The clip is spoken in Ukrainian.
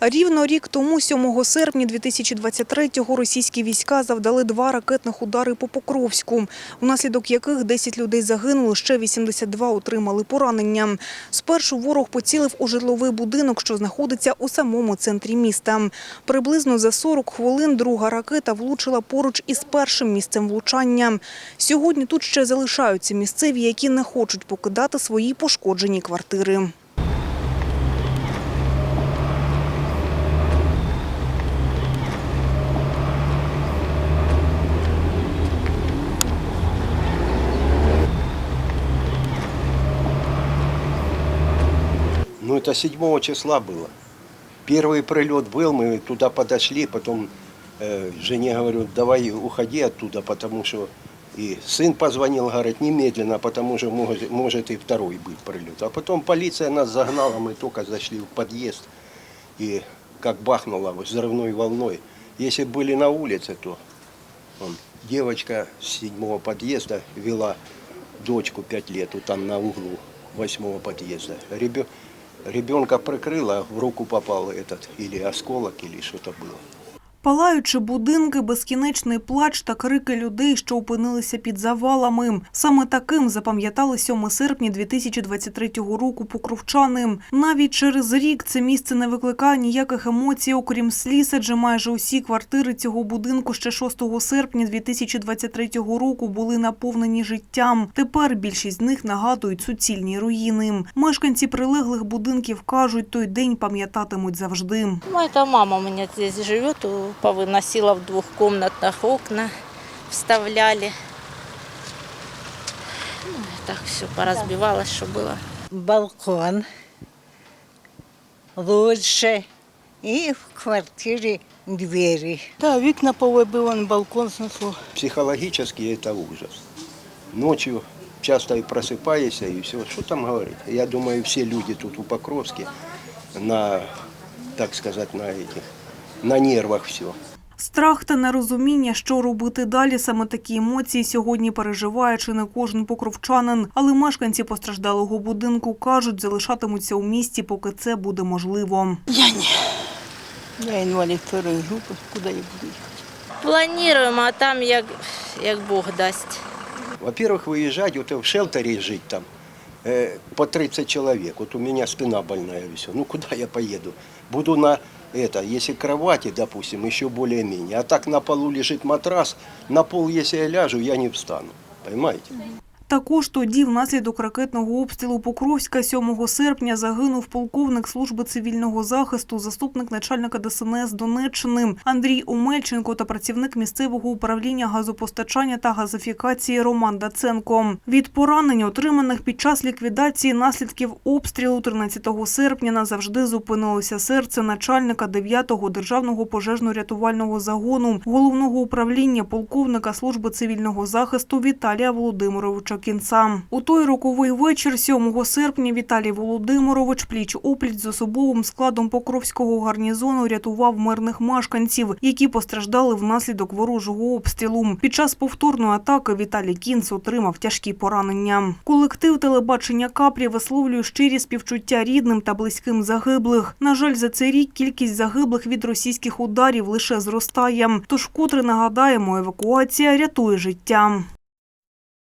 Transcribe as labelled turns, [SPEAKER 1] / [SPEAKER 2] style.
[SPEAKER 1] Рівно рік тому, 7 серпня 2023-го, російські війська завдали два ракетних удари по Покровську, внаслідок яких 10 людей загинули, ще 82 отримали поранення. Спершу ворог поцілив у житловий будинок, що знаходиться у самому центрі міста. Приблизно за 40 хвилин друга ракета влучила поруч із першим місцем влучання. Сьогодні тут ще залишаються місцеві, які не хочуть покидати свої пошкоджені квартири.
[SPEAKER 2] Ну, это 7 числа было. Первый прилет был, мы туда подошли, потом э, жене говорю, давай уходи оттуда, потому что и сын позвонил, говорит, немедленно, потому что может, может и второй быть прилет. А потом полиция нас загнала, мы только зашли в подъезд, и как бахнуло взрывной волной. Если бы были на улице, то вон, девочка с седьмого подъезда вела дочку пять лет, вот там на углу восьмого подъезда. Ребё- Ребенка прикрыло, в руку попал этот или осколок, или что-то было.
[SPEAKER 1] Палаючи будинки, безкінечний плач та крики людей, що опинилися під завалами. Саме таким запам'ятали 7 серпня 2023 року покровчани. Навіть через рік це місце не викликає ніяких емоцій, окрім сліз, адже майже усі квартири цього будинку ще 6 серпня 2023 року були наповнені життям. Тепер більшість з них нагадують суцільні руїни. Мешканці прилеглих будинків кажуть, той день пам'ятатимуть завжди.
[SPEAKER 3] Ну, это мама у меня здесь живет, у- повыносила в двухкомнатных окна, вставляли. Ну, так все поразбивалось, что было.
[SPEAKER 4] балкон лучше и в квартире двери.
[SPEAKER 5] Да, вікна повибивані, балкон снесло.
[SPEAKER 2] Психологически это ужас. Ночью часто и просыпаешься, и все. Что там говорить? Я думаю, все люди тут у Покровске на, так сказать, на этих, на нервах все.
[SPEAKER 1] Страх та нерозуміння, що робити далі, саме такі емоції сьогодні переживає чи не кожен покровчанин. Але мешканці постраждалого будинку кажуть, залишатимуться у місті, поки це буде можливо.
[SPEAKER 5] Я ні. Я інвалід второї групи, куди я буду їхати?
[SPEAKER 3] Планируем, а там як, як Бог дасть.
[SPEAKER 2] Во-первых, выезжать, вот в шелтере жить там э, по 30 человек. Вот у меня спина больная и все. Ну куда я поеду? Буду на это, если кровати, допустим, еще более-менее. А так на полу лежит матрас, на пол, если я ляжу, я не встану. Понимаете?
[SPEAKER 1] Також тоді, внаслідок ракетного обстрілу Покровська 7 серпня загинув полковник служби цивільного захисту, заступник начальника ДСНС Донеччини Андрій Омельченко та працівник місцевого управління газопостачання та газифікації Роман Даценко. Від поранень, отриманих під час ліквідації наслідків обстрілу 13 серпня, назавжди зупинилося серце начальника 9-го державного пожежно-рятувального загону головного управління полковника служби цивільного захисту Віталія Володимировича Кінца. У той роковий вечір 7 серпня Віталій Володимирович пліч опліч з особовим складом Покровського гарнізону рятував мирних мешканців, які постраждали внаслідок ворожого обстрілу. Під час повторної атаки Віталій Кінц отримав тяжкі поранення. Колектив телебачення Капрі висловлює щирі співчуття рідним та близьким загиблих. На жаль, за цей рік кількість загиблих від російських ударів лише зростає. Тож вкотре нагадаємо, евакуація рятує життя.